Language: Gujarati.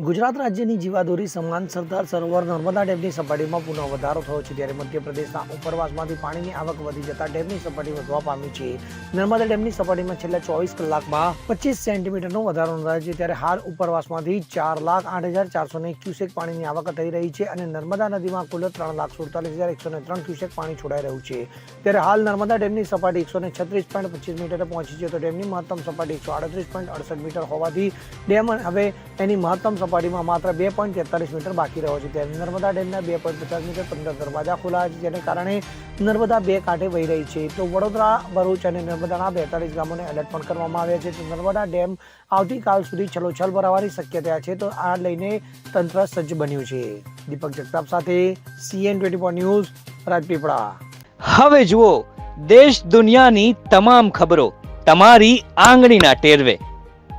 ગુજરાત રાજ્યની જીવાદોરી સમાન સરદાર સરોવર નર્મદા ડેમની સપાટીમાં પુનઃ વધારો થયો છે ત્યારે મધ્યપ્રદેશના ઉપરવાસમાંથી પાણીની આવક વધી જતા ડેમની સપાટી વધવા પામી છે. નર્મદા ડેમની સપાટીમાં છેલ્લા ચોવીસ કલાકમાં પચીસ સેન્ટીમીટરનો વધારો નોંધાયો છે ત્યારે હાલ ઉપરવાસમાંથી ચાર લાખ આઠ હજાર ચારસો ને ક્યુસેક પાણીની આવક થઈ રહી છે અને નર્મદા નદીમાં કુલ ત્રણ લાખ સુડતાલીસ હજાર એકસો ને ત્રણ ક્યુસેક પાણી છોડાઈ રહ્યું છે. ત્યારે હાલ નર્મદા ડેમની સપાટી એકસો ને છત્રીસ પોઈન્ટ પચીસ મીટરે પહોંચી છે તો ડેમની મહત્તમ સપાટી એકસો આડત્રીસ પોઈન્ટ અડસઠ મીટર હોવાથી ડેમ હવે એની મહત્તમ સપાટીમાં માત્ર બે પોઈન્ટ તેતાલીસ મીટર બાકી રહ્યો છે. ત્યારે નર્મદા ડેમના બે પોઈન્ટ પચાસ મીટર પંદર દરવાજા ખુલ્લા છે, જેને કારણે નર્મદા બે કાંઠે વહી રહી છે. તો વડોદરા, ભરૂચ અને નર્મદાના બેતાલીસ ગામોને એલર્ટ પણ કરવામાં આવ્યા છે. તો નર્મદા ડેમ આવતીકાલ સુધી છલોછલ ભરાવાની શક્યતા છે. તો આ લઈને તંત્ર સજ્જ બન્યું છે. દીપક જગતાપ સાથે CN twenty four news, Rajpipla. હવે જુઓ, દેશ દુનિયાની તમામ ખબરો તમારી આંગળીના ટેરવે.